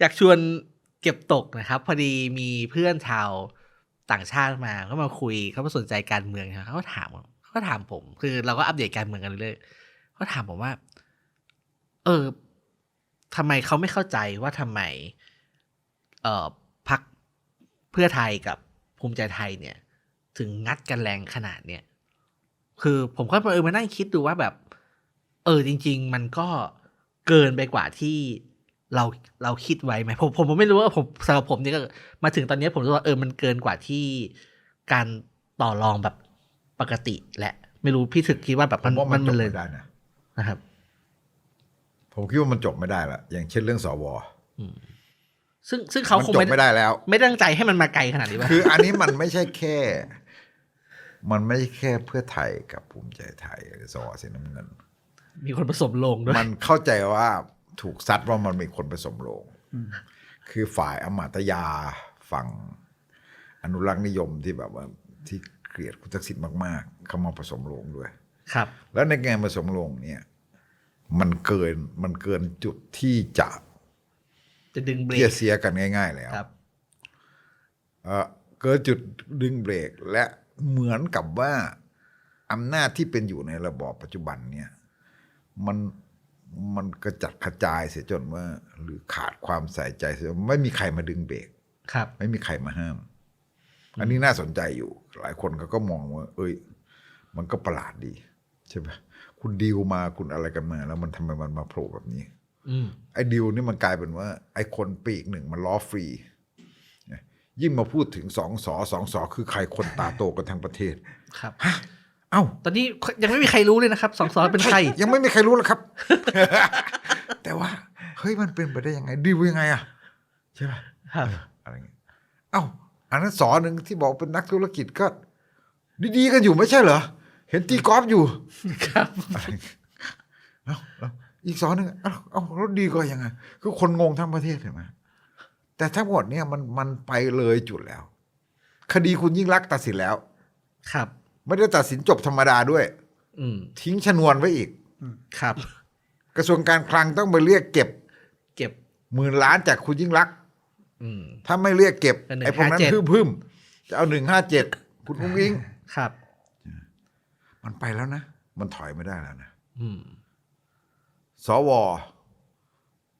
อยากชวนเก็บตกนะครับ พอดีมีเพื่อนชาวต่างชาติมาก็มาคุยเขามาสนใจการเมืองเขาถามเขาถามผม คือเราก็อัปเดตการเมืองกันเรื่อยๆเขาถามผมว่า เออทำไมเขาไม่เข้าใจว่าทำไม เอ่อพักเพื่อไทยกับภูมิใจไทยเนี่ย ถึงงัดกันแรงขนาดเนี่ยคือผมก็เออมานั่งคิดดูว่าแบบ เออจริง ๆ มันก็เกินไปกว่าที่ เราเราคิดไว้ไหมผมผมผมไม่รู้ว่าผมสำหรับผมเนี่ยก็มาถึงตอนนี้ผมรู้สึกว่าเออมันเกินกว่าที่การต่อรองแบบปกติแหละ ไม่รู้พี่ถึกคิดว่าแบบผมันมว่ามัมันนจมันบเลยไม่ได้นะนะครับ ผมคิดว่ามันจบไม่ได้ละอย่างเช่นเรื่องสวซึ่งซึ่งเขามันคงจบไม่ไม่ได้แล้ว ไม่ตั้งใจให้มันมาไกลขนาดนี้ป่ะคือ อันนี้มันไม่ใช่แค่ มันไม่ใช่แค่เพื่อไทยกับภูมิใจไทยหรือสวสีน้ำเงินมีคนผสมลงด้วยมันเข้าใจว่า ถูกซัดว่ามันมีคนผสมโลงคือฝ่ายอมาตยาฝั่งอนุรักษ์นิยมที่แบบว่าที่เกลียดคุณทักษิณมาก ๆ เข้ามาผสมโลงด้วย ครับ แล้วในงานผสมโลงเนี่ย มันเกินมันเกินจุดที่จะจะดึงเบรเทียกเสียกันง่าย ๆ แล้วครับเอ่อเกิดจุดดึงเบรกและเหมือนกับว่าอำนาจที่เป็นอยู่ในระบอบปัจจุบันเนี่ย มัน มันกระจัดกระจายเสียจนว่า หรือขาดความใส่ใจเสียจนไม่มีใครมาดึงเบรกครับ ไม่มีใครมาห้าม อันนี้น่าสนใจอยู่ หลายคนเขาก็มองว่า เอ้ย มันก็ประหลาดดี ใช่ไหมคุณดีลมาคุณอะไรกันมา แล้วมันทำไมมันมาโผล่แบบนี้อืมไอ้ดีลนี่มันกลายเป็นว่า ไอ้คนปีกหนึ่งมันล้อฟรีเนี่ยยิ่งมาพูดถึงสองสอสองสอคือใครคนตาโตกันทั้งประเทศ ครับเอ้า ตอนนี้ยังไม่มีใครรู้เลยนะครับสองสอนเป็นใคร ยังไม่มีใครรู้หรอกครับ แต่ว่า เฮ้ยมันเป็นไปได้ยังไงดีลยังไงอะใช่ไหมครับอะไรเงี้ยเอ้า อันนั้นสอหนึ่งที่บอกเป็นนักธุรกิจก็ ดีๆกันอยู่ไม่ใช่เหรอ เห็นตีกอล์ฟอยู่ครับอะไรเงี้ยเอ้าเอ้าอีกสอหนึ่งเอ้าเอ้าแล้วดีก็ยังไงคือคนงงทั้งประเทศเห็นไหมแต่ทั้งหมดเนี่ยมันมันไปเลยจุดแล้ว คดีคุณยิ่งรักษณ์ตัดสินแล้ว ครับ ไม่ได้ตัดสินจบธรรมดาด้วย อืม ทิ้งชนวนไว้อีกครับ กระทรวงการคลังต้องไปเรียกเก็บเก็บ หมื่นล้านจากคุณยิ่งรักษณ์อืม ถ้าไม่เรียกเก็บเป็นไอ้พวกนั้น157 พึ่มพึ่มๆจะเอาหนึ่งห้าเจ็ดคุณอุ้งอิง ครับ มันไปแล้วนะ มันถอยไม่ได้แล้วนะ อืม สว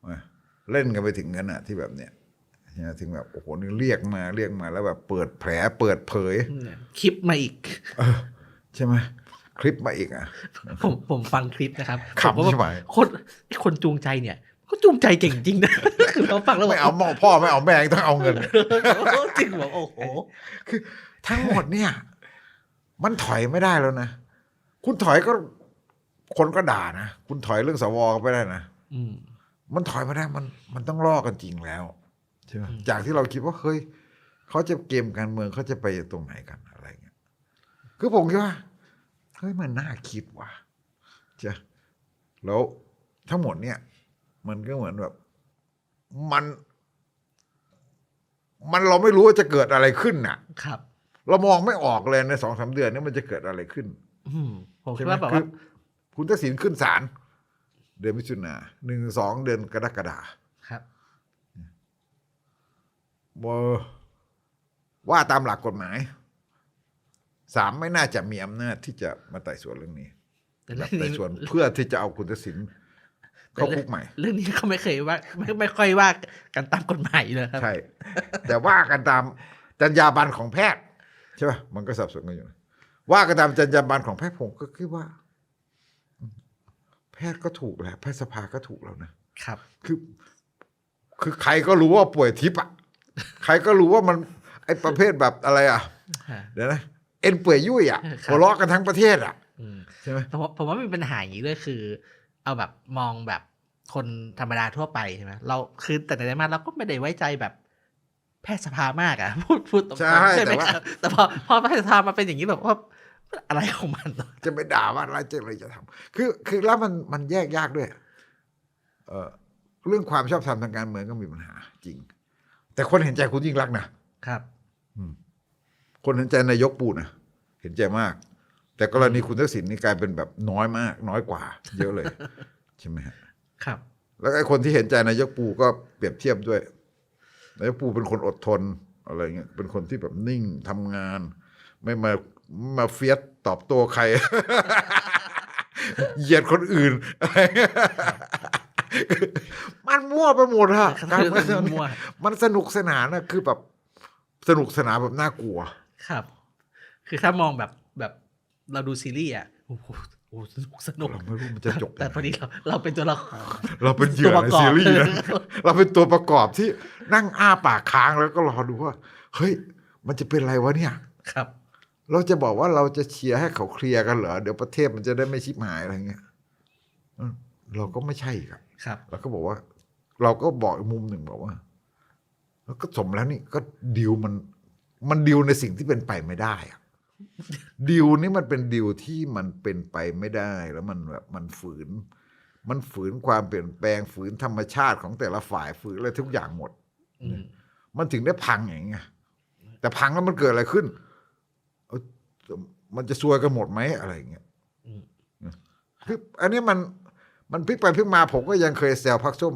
เอ้ยเล่นกันไปถึงนั้นอะที่แบบเนี้ยใช่ไหมถึงแบบโอ้โหนี่เรียกมาเรียกมาแล้วแบบเปิดแผลเปิดเผย คลิปมาอีก ใช่ไหม คลิปมาอีกอะ ผมผมฟังคลิปนะครับขำผมว่าใช่ไหมคนไอ้คนจูงใจเนี่ยก็จูงใจเก่งจริงนะคือเราฟังแล้วไม่เอาหม้อพ่อไม่เอาแม่ต้องเอาเงินจริงบอกโอ้โหคือทั้งหมดเนี่ย มันถอยไม่ได้แล้วนะ คุณถอยก็คนก็ด่านะ คุณถอยเรื่องสวก็ไม่ได้นะอืมมันถอยไม่ได้มัน มันต้องล่อกันจริงแล้วใช่ไหมจากที่เราคิดว่าเฮ้ยเขาจะเกมการเมืองเขาจะไปตรงไหนกันอะไรเงี้ยคือผมคิดว่า เฮ้ยมันน่าคิดว่ะจะแล้วทั้งหมดเนี่ย มันก็เหมือนแบบ มัน มันเราไม่รู้ว่าจะเกิดอะไรขึ้นน่ะ ครับ เรามองไม่ออกเลยในสองสามเดือนนี้มันจะเกิดอะไรขึ้นอืมผมคิใช่ดไหมว่าแบบคืว่าอคุณทักษิณขึ้นศาลเดือนมิถุนาหนึ่งสองเดือนกรกฎาครับว่าว่าตามหลักกฎหมาย สามไม่น่าจะมีอำนาจที่จะมาไต่สวนเรื่องนี้แต่แบเรื่บองไต่นี้สวนเพื่อที่จะเอาคุณทักษิณเข้าคุกใหม่ เรื่องนี้เขาไม่เคยว่าไม่ไม่ค่อยว่ากันตามกฎหมายเลยครับใช่แต่ว่ากันตามจรรยาบรรณของแพทย์ใช่ป่ะมันก็สับสนกันอยู่นะว่ากันตามจรรยาบรรณของแพทย์ผมก็คิดว่า แพทย์ก็ถูกแล้วแพทยสภาก็ถูกแล้วนะครับ คือ คือใครก็รู้ว่าป่วยทิพย์อะใครก็รู้ว่ามัน ไอ้ประเภทแบบอะไรอะเดี๋ยวนะ เอ็นเปื่อยยุ่ยอะครับหัวเราะกันทั้งประเทศอะอืมใช่ไหมผมว่าผมว่ามีปัญหาอย่างนี้ด้วยคือ เอาแบบมองแบบคนธรรมดาทั่วไปใช่ไหมเราคือแต่ในมาเราก็ไม่ได้ไว้ใจแบบแพทยสภามากอะพูดพูดตรงๆใช่ใช่ไหมแต่ว่าครับแต่พอพอแพทยสภามาเป็นอย่างนี้แบบว่าอะไรของมัน จะไปด่าว่าอะไรจะอะไรจะทำคือคือแล้วมันมันแยกยากด้วย เออเรื่องความชอบธรรมทางการเมืองก็มีปัญหา จริง แต่คนเห็นใจคุณยิ่งรักษณ์นะครับ คนเห็นใจนายกปูนะเห็นใจมาก แต่กรณีคุณทักษิณนี่กลายเป็นแบบน้อยมาก น้อยกว่า เยอะเลย ใช่ไหมฮะครับ แล้วไอ้คนที่เห็นใจนายกปูก็เปรียบเทียบด้วยนายกปูเป็นคนอดทนอะไรเงี้ยเป็นคนที่แบบนิ่งทำงาน ไม่มามาเฟียสตอบโต้ใคร เหยียดคนอื่นอะไรเงี้ยมันมั่วไปหมดอะการเมืองมั่วมันสนุกสนานนะคือแบบสนุกสนานแบบน่ากลัว ครับ คือถ้ามองแบบแบบเราดูซีรีส์อะโอ้โหโอ้โหสนุกสนุกเราไม่รู้มันจะจบแต่ยังไงพอดีเราเราเป็นตัวละครเราเป็นเหยื่อตัวปในระกอบซีรีส์นะเราเป็นตัวประกอบที่นั่งอ้าปากค้างแล้วก็รอดูว่า เฮ้ย มันจะเป็นอะไรวะเนี่ย ครับ เราจะบอกว่าเราจะเชียร์ให้เขาเคลียร์กันเหรอ เดี๋ยวประเทศมันจะได้ไม่ชิบหายอะไรเงี้ยเออเราก็ไม่ใช่ครับ ครับเราก็บอกว่า เราก็บอกอีกมุมหนึ่งบอกว่า แล้วก็สมแล้วนี่ก็ดิวมัน มันดิวในสิ่งที่เป็นไปไม่ได้อะดิวนี่มันเป็นดิวที่มันเป็นไปไม่ได้ แล้วมันแบบมันฝืน มันฝืนความเปลี่ยนแปลงฝืนธรรมชาติของแต่ละฝ่ายฝืนอะไรทุกอย่างหมดอืมมันถึงได้พังอย่างเงี้ยแต่พังแล้วมันเกิดอะไรขึ้นเอ้ามันจะซวยกันหมดไหมอะไรอย่างเงี้ยอืมคืออันนี้มันมันพลิกไปพลิกมาผมก็ยังเคยแซวพักส้ม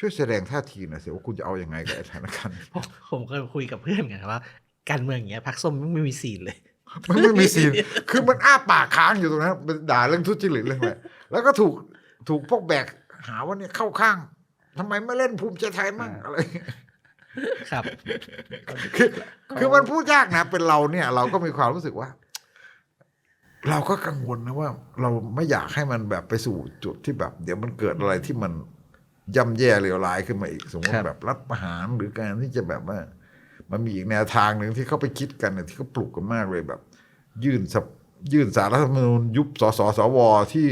ช่วยแสดงท่าทีหน่อยสิว่าคุณจะเอาอยัางไงกับไอ้สถานการณ์ผมผมก็คุยกับเพื่อนกันว่า การเมืองอย่างเงี้ยพักส้มไม่มีซีนเลย มันไม่มีซีนคือมันอ้าปากค้างอยู่ตรงนั้นมันด่าเรื่องทุจริตเรื่องอะไรแล้วก็ถูกถูกพวกแบกหาว่าเนี่ยเข้าข้างทำไมไม่เล่นภูมิใจไทยมั่งอะไรครับคือคือมันพูดยากนะ เป็นเราเนี่ย เราก็มีความรู้สึกว่า เราก็กังวลนะว่า เราไม่อยากให้มันแบบไปสู่จุดที่แบบ เดี๋ยวมันเกิดอะไรที่มัน ย่ำแย่เลวร้ายขึ้นมาอีก สมมครัติบแบบรัฐประหารหรือการที่จะแบบว่า มันมีอีกแนวทางหนึ่งที่เขาไปคิดกันเนี่ยที่เขาปลุกกันมากเลยแบบ ยื่นสับยื่นสารรัฐธรรมนูญยุบสสสวที่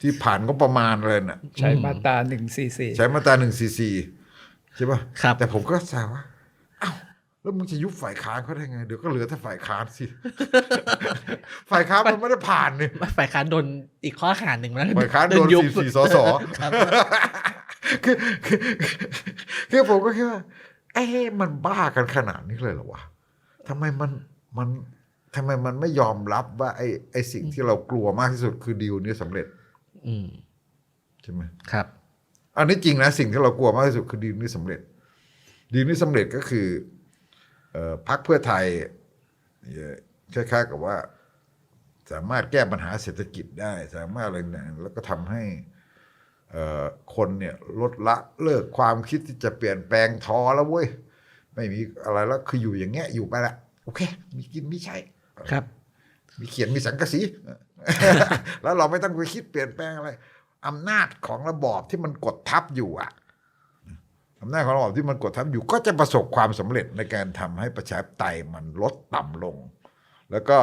ที่ผ่านก็ประมาณอะไรน่ะ ใช้มาตราหนึ่งสี่สี่ใช้มาตราหนึ่งซีซีใช่ป่ะครับแต่ผมก็แซวว่าอ้าว แล้วมึงจะยุบฝ่ายค้านเขาได้ไง เดี๋ยวก็เหลือแต่ฝ่ายค้านสิ ฝ่ายค้านมันไม่ได้ผ่านนี่ฝ่ายค้านโดนอีกข้อหาหนึ่งแล้วฝ่ายค้านโดนยุบสี่สี่สสครับคือคือคือผมก็คิดว่าเอ๊ะมันบ้ากันขนาดนี้เลยเหรอวะทำไมมันมันทำไมมันไม่ยอมรับว่าไอ้ไอ้สิ่งที่เรากลัวมากที่สุดคือดีลนี้สำเร็จ อืมใช่ไหมครับ อันนี้จริงนะสิ่งที่เรากลัวมากที่สุดคือดีลนี้สำเร็จ ดีลนี้สำเร็จก็คือเอ่อ พรรคเพื่อไทยเอ่อคล้ายๆกับว่า สามารถแก้ปัญหาเศรษฐกิจได้ สามารถอะไรเนี่ยแล้วก็ทำให้เอ่อคนเนี่ยลดละเลิกความคิดที่จะเปลี่ยนแปลงท้อแล้วเว้ย ไม่มีอะไรแล้วคืออยู่อย่างเงี้ยอยู่ไปละโอเค มีกินมีใช้ครับ มีเขียนมีสังกะสีแล้วเราไม่ต้องไปคิดเปลี่ยนแปลงอะไรอำนาจของระบอบที่มันกดทับอยู่อะ อำนาจของระบอบที่มันกดทับอยู่ก็จะประสบความสำเร็จในการทำให้ประชาธิปไตยมันลดต่ำลง แล้วก็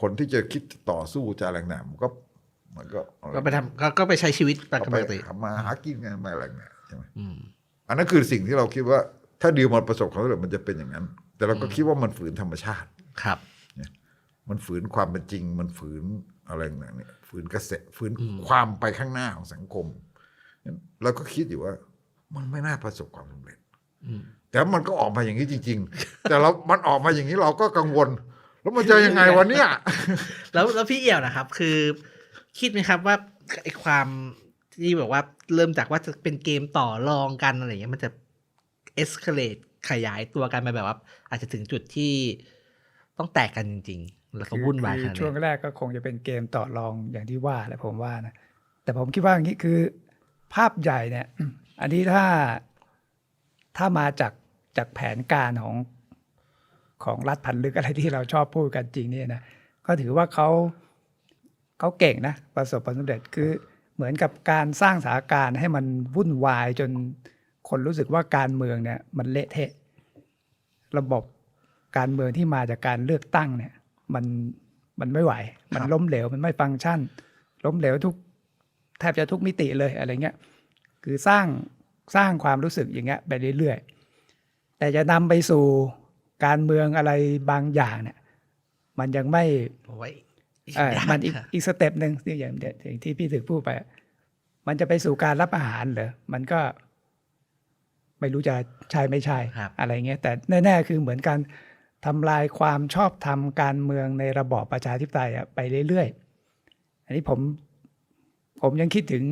คนที่จะคิดต่อสู้จะอะไรต่างๆมันก็มันก็ก็ไปทำก็ก็ไปใช้ชีวิตปก็กไปติทำมาหากินกันไปอะไรเนี่ยใช่ไหมอืมอันนั้นคือสิ่งที่เราคิดว่า ถ้าดีลมันประสบความสำเร็จมันจะเป็นอย่างนั้น แต่เราก็คิดว่ามันฝืนธรรมชาติครับมันฝืนความเป็นจริง มันฝืนอะไรต่างๆเนี่ยฝืนกระแสฝืนความไปข้างหน้าของสังคมเราก็คิดอยู่ว่า มันไม่น่าประสบความสำเร็จอืมแต่มันก็ออกมาอย่างนี้จริง ๆ แต่เรามันออกมาอย่างนี้เราก็กังวล แล้วมันจะยังไงวะเนี่ยแล้วแล้วพี่เอี่ยวนะครับ คือ คิดไหมครับว่าไอความที่แบบว่าเริ่มจากว่าจะเป็นเกมต่อรองกันอะไรอย่างเงี้ยมันจะเอ็กซ์เคเลตขยายตัวกันไปแบบว่า อาจจะถึงจุดที่ต้องแตกกันจริง ๆ แล้วก็วุ่นวายขคือนาดช่วงนี้แรกก็คงจะเป็นเกมต่อรองอย่างที่ว่าแหละผมว่านะแต่ผมคิดว่าอย่างนี้คือ ภาพใหญ่เนี่ย อันนี้ถ้าถ้ามาจากจากแผนการของของรัฐพันลึกอะไรที่เราชอบพูดกันจริงเนี่ยนะก็ถือว่าเขาเขาเก่งนะประสบความสำเร็จคือเหมือนกับการสร้างสถานการณ์ให้มันวุ่นวายจนคนรู้สึกว่าการเมืองเนี่ยมันเละเทะ ระบบการเมืองที่มาจากการเลือกตั้งเนี่ยมันมันไม่ไหว มันล้มเหลวมันไม่ฟังก์ชัน ล้มเหลวทุกแทบจะทุกมิติเลยอะไรเงี้ย คือสร้างสร้างความรู้สึกอย่างเงี้ยไปเรื่อยๆ แต่จะนำไปสู่การเมืองอะไรบางอย่างเนี่ย มันยังไม่เอาไว้เออมันอีกอีกสเต็ปหนึ่งที่อย่างอย่างที่พี่ถึกพูดไปอะมันจะไปสู่การรับอาหารเหรอมันก็ ไม่รู้จะใช่ไม่ใช่ครับอะไรเงี้ยแต่แน่ๆคือเหมือนการทำลายความชอบธรรมการเมืองในระบอบประชาธิปไตยอะไปเรื่อยๆ อันนี้ผม ผมยังคิดถึง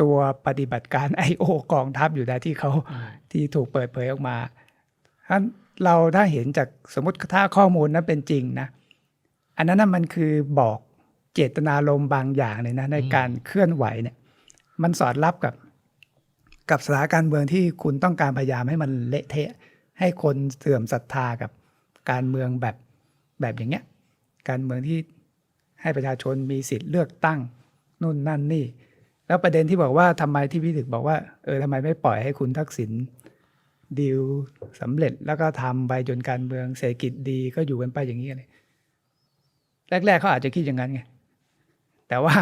ตัวปฏิบัติการ I.O. กองทัพอยู่นะที่เขาอืมที่ถูกเปิดเผยออกมาท่านเราถ้าเห็นจากสมมติถ้าข้อมูลนั้นเป็นจริงนะ อันนั้นนะมันคือบอกเจตนารมณ์บางอย่างเลยนะในการเคลื่อนไหวเนี่ย มันสอดรับกับ กับสถานการณ์เมืองที่คุณต้องการพยายามให้มันเละเทะ ให้คนเสื่อมศรัทธากับการเมืองแบบแบบอย่างเงี้ย การเมืองที่ให้ประชาชนมีสิทธิ์เลือกตั้งนู่นนั่นนี่ แล้วประเด็นที่บอกว่าทำไมที่พี่ถึกบอกว่าเออทำไมไม่ปล่อยให้คุณทักษิณดีลสำเร็จแล้วก็ทำไปจนการเมืองเศรษฐกิจดีก็อยู่กันไปอย่างนี้เลยแรกๆเขาอาจจะคิดอย่างนั้นไงแต่ว่า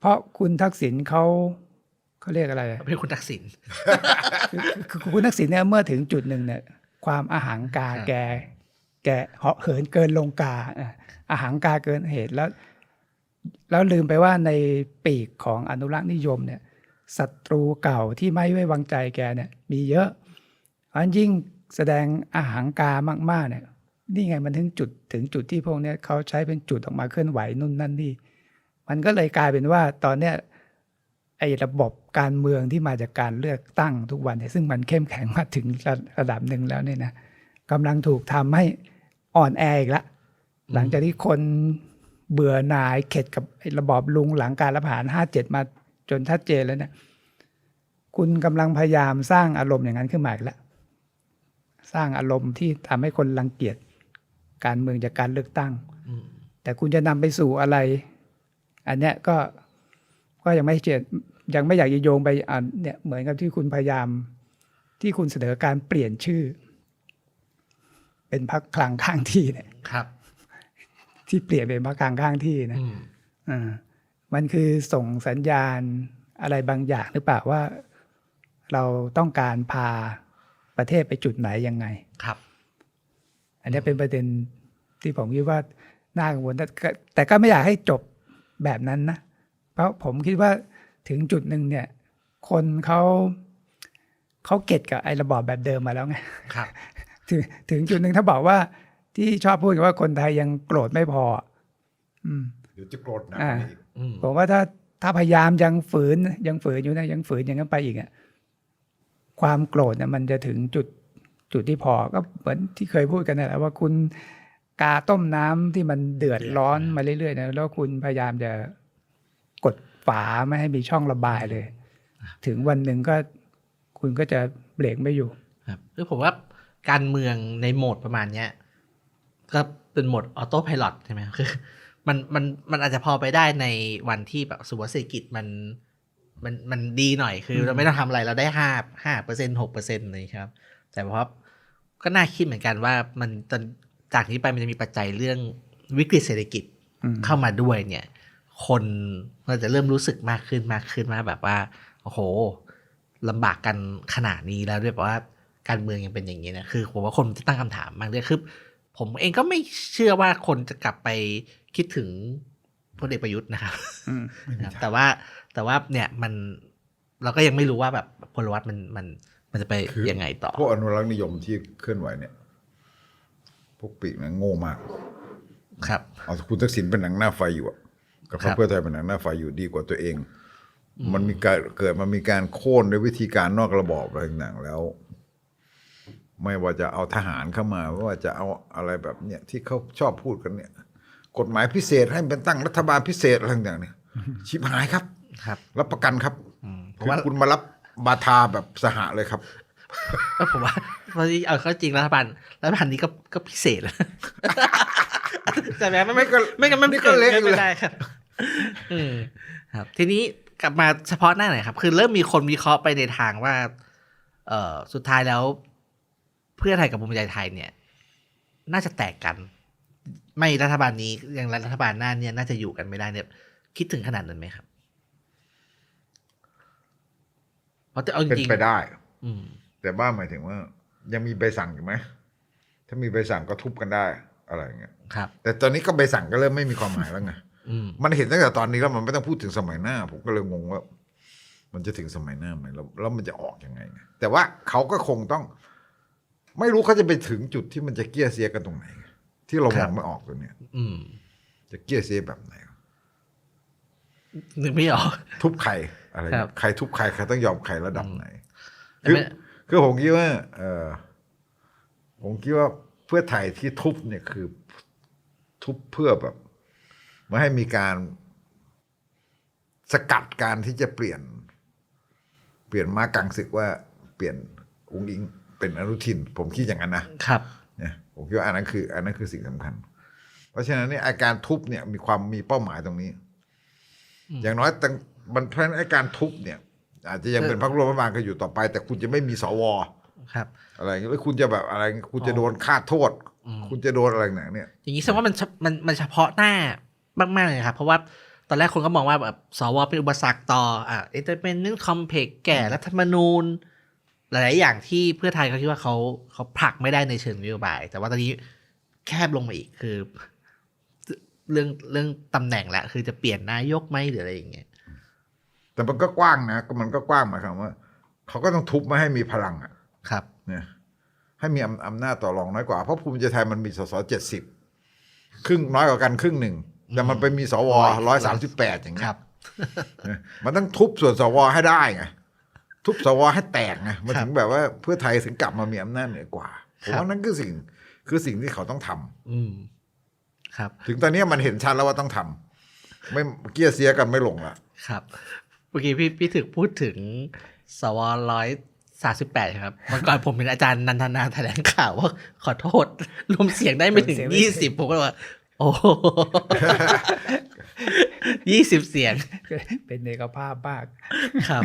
เพราะคุณทักษิณเขาเขาเรียกอะไรอะเป็นคุณทักษิณคือคือคือคุณทักษิณเนี่ยเมื่อถึงจุดหนึ่งเนี่ย ความอาหางกาครับแก แกเหาะเหินเกินลงกาอะอาหางกาเกินเหตุแล้ว แล้วลืมไปว่าในปีกของอนุรักษ์นิยมเนี่ยศัตรูเก่าที่ไม่ไว้วางใจแกเนี่ยมีเยอะเพราะฉะนั้นยิ่งแสดงอาหางกามากๆเนี่ยนี่ไงมันถึงจุดถึงจุดที่พวกเนี้ยเขาใช้เป็นจุดออกมาเคลื่อนไหวนู่นนั่นนี่ มันก็เลยกลายเป็นว่าตอนเนี้ยไอ้ระบบการเมืองที่มาจากการเลือกตั้งทุกวันเนี่ยซึ่งมันเข้มแข็งมาถึงระระดับหนึ่งแล้วเนี่ยนะกำลังถูกทำให้อ่อนแออีกละ หลังจากที่คน เบื่อหน่ายเข็ดกับระบอบลุงหลังการรัฐประหารห้าเจ็ดมาจนชัดเจนแล้วเนี่ย คุณกำลังพยายามสร้างอารมณ์อย่างนั้นขึ้นมาอีกแล้ว สร้างอารมณ์ที่ทำให้คนรังเกียจการเมืองจากการเลือกตั้ง แต่คุณจะนำไปสู่อะไร อันเนี้ยก็ก็ยังไม่เจนยังไม่อยากจะโยงไปอ่าเนี่ยเหมือนกับที่คุณพยายามที่คุณเสนอการเปลี่ยนชื่อ เป็นพักคลังข้างที่เนี่ยครับ ที่เปลี่ยนเป็นพักคลังข้างที่นะอืมอ่ามันคือส่งสัญญาณอะไรบางอย่างหรือเปล่าว่า เราต้องการพาประเทศไปจุดไหนยังไงครับ อันนี้เป็นประเด็นที่ผมคิดว่าน่ากังวลแต่ก็แต่ก็ไม่อยากให้จบแบบนั้นนะ เพราะผมคิดว่าถึงจุดหนึ่งเนี่ย คนเขาเขาเก็ตกับไอ้ระบอบแบบเดิมมาแล้วไงครับ ถึงถึงจุดหนึ่งถ้าบอกว่า ที่ชอบพูดกันว่าคนไทยยังโกรธไม่พอ อืม เดี๋ยวจะโกรธหนะอ่า อีกอืมผมว่าถ้าถ้าพยายามยังฝืนยังฝืนอยู่นะยังฝืนอย่างนั้นไปอีกอะความโกรธเนี่ยมันจะถึงจุดจุดที่พอก็เหมือนที่เคยพูดกันนั่นแหละว่าคุณกาต้มน้ำที่มันเดือดร้อนมาเรื่อยๆนะแล้วคุณพยายามจะกดฝาไม่ให้มีช่องระบายเลย ถึงวันหนึ่งก็คุณก็จะเบรกไม่อยู่ ครับคือผมว่าการเมืองในโหมดประมาณเนี้ย ก็เป็นโหมดออโต้พ l o t ใช่ไหมครับคือ มันมันมันอาจจะพอไปได้ในวันที่แบบสมมติว่าเศรษฐกิจมันมันมันดีหน่อยคืออืมเราไม่ต้องทำอะไรเราได้ห้าห้าเปอร์เซ็นหกเปอร์เซ็นต์เลยครับ แต่เพราะก็น่าคิดเหมือนกันว่ามันตอนจากนี้ไปมันจะมีปัจจัยเรื่องวิกฤตเศรษฐกิจอืมเข้ามาด้วยเนี่ย คนก็จะเริ่มรู้สึกมากขึ้นมากขึ้นว่าแบบว่าโอ้โหลำบากกันขนาดนี้แล้วด้วยแบบว่าการเมืองยังเป็นอย่างนี้นะคือผมว่าคนจะตั้งคำถามมากเลยคือ ผมเองก็ไม่เชื่อว่าคนจะกลับไปคิดถึงพลเอกประยุทธ์นะครับอืมนะครับแต่ว่าแต่ว่าเนี่ยมันเราก็ยังไม่รู้ว่าแบบพลวัตมันมันมันจะไปคือยังไงต่อ พวกอนุรักษ์นิยมที่เคลื่อนไหวเนี่ย พวกปีกนะโง่มาก ครับ เอาคุณทักษิณเป็นหนังหน้าไฟอยู่อะกับพรรครัคบเพื่อไทยเป็นหนังหน้าไฟอยู่ดีกว่าตัวเอง มันมีการเกิดมันมีการโค่นด้วยวิธีการนอกระบอบอะไรต่างๆแล้ว ไม่ว่าจะเอาทหารเข้ามาไม่ว่าจะเอาอะไรแบบเนี้ยที่เขาชอบพูดกันเนี่ยกฎหมายพิเศษให้เป็นตั้งรัฐบาลพิเศษอะไรต่างๆเนี่ยชิบหายครับ ครับ รับประกันครับอืมเพคืราะอว่าคุณมารับบาทาแบบสหะเลยครับก็ผมว่าเพราะที่เอาเข้าจริงรัฐบาลรัฐบาลนี้ก็ก็พิเศษแล้วแต่แม้ไม่ไม่ก็ไม่งั้นมันนี่ก็เละอยู่ไม่เลยได้ครับอืมครับ ทีนี้กลับมาเฉพาะหน้าหน่อยครับ คือเริ่มมีคนวิเคราะห์ไปในทางว่า เอ่อสุดท้ายแล้ว เพื่อไทยกับภูมิใจไทยเนี่ย น่าจะแตกกัน ไม่รัฐบาลนี้ยังรัฐบาลหน้าเนี่ยน่าจะอยู่กันไม่ได้เนี่ย คิดถึงขนาดนั้นไหมครับเพราะแต่เอาจเป็นริงไปได้ๆอืม แต่บ้าหมายถึงว่า ยังมีใบสั่งอยู่ไหมถ้ามีใบสั่งก็ทุบกันได้อะไรอย่างเงี้ยครับ แต่ตอนนี้ก็ใบสั่งก็เริ่มไม่มีความหมายแล้วไงอืมมันเห็นตั้งแต่ตอนนี้แล้วมันไม่ต้องพูดถึงสมัยหน้า ผมก็เลยงงว่า มันจะถึงสมัยหน้าไหมแล้วแล้วมันจะออกยังไงไงแต่ว่าเขาก็คงต้อง ไม่รู้เขาจะไปถึงจุดที่มันจะเกี้ยเสียกันตรงไหนไงที่เรามองไม่ออกตัวเนี้ยอืม จะเกี้ยเสียแบบไหนนึกไม่ออก ทุบใครอะไรครัเงี้บยใครทุบใครใครต้องยอมใครระดับไหนแต่คือไม่ คือผมคิดว่า เออผมคิดว่าเพื่อไทยที่ทุบเนี่ยคือ ทุบเพื่อแบบไม่ให้มีการสกัดการที่จะเปลี่ยน เปลี่ยนมากลางศึกว่าเปลี่ยนอุ้งอิง เป็นอนุทิน ผมคิดอย่างนั้นนะครับเนี่ยผมคิดว่าอันนั้นคือ อันนั้นคือสิ่งสำคัญ เพราะฉะนั้นเนี่ยอาการทุบเนี่ยมีความมีเป้าหมายตรงนี้ อย่างน้อยตั้งมันเพราะฉะนั้นไอ้การทุบเนี่ย อาจจะยังเป็นพรรคร่วมรัฐบาลกันอยู่ต่อไป แต่คุณจะไม่มีสวครับ อะไรอย่างเงี้ยแล้วคุณจะแบบอะไร คุณจะโดนฆ่าโทษ คุณจะโดนอะไรหนักเนี่ย อย่างนี้แสดงว่ามันเฉมันมันเฉพาะหน้ามากๆเลยครับ เพราะว่าตอนแรกคนก็มองว่าแบบสวเป็นอุปสรรคต่ออ่าเอเตเป็นเรื่องคอมเพกแก่รัฐธรรมนูญ หลาย ๆ อย่างที่เพื่อไทยเขาคิดว่าเขาเขาผลักไม่ได้ในเชิงนโยบาย แต่ว่าตอนนี้แคบลงมาอีกคือ เรื่องเรื่องตำแหน่งแหละคือจะเปลี่ยนนายกไหมหรืออะไรอย่างเงี้ยแต่มันก็กว้างนะก็มันก็กว้างหมายความว่าเขาก็ต้องทุบไม่ให้มีพลังอะ ครับ เนี่ย ให้มีอำอำนาจต่อรองน้อยกว่า เพราะภูมิใจไทยมันมีสสเจ็ดสิบครึ่งน้อยกว่ากันครึ่งหนึ่งแต่มันไปมีสวร้อยสามสิบแปดอย่างคเงี้รัยบเนี่ยมันต้องทุบส่วนสวให้ได้ไง ทุบสวให้แตกไงมันครับถึงแบบว่าเพื่อไทยถึงกลับมามีอำนาจเหนือกว่าผมครับว่านั่นคือสิ่งคือสิ่งที่เขาต้องทำอืมครับ ถึงตอนนี้มันเห็นชัดแล้วว่าต้องทำไม่เกียร์เสียกันไม่ลงละครับเมื่อกี้พี่พี่ถึกพูดถึงสวร้อยสาสิบแปดครับเมื่อก่อนผมเป็นอาจารย์นันทนาแถลงข่าวว่าขอโทษรวมเสียงได้ไม่ถึงรวมเสียงไม่ยี่ถึสิบงผมก็เลยว่า โอ้ยี่สิบเสียง เป็นเอกภาพมากครับ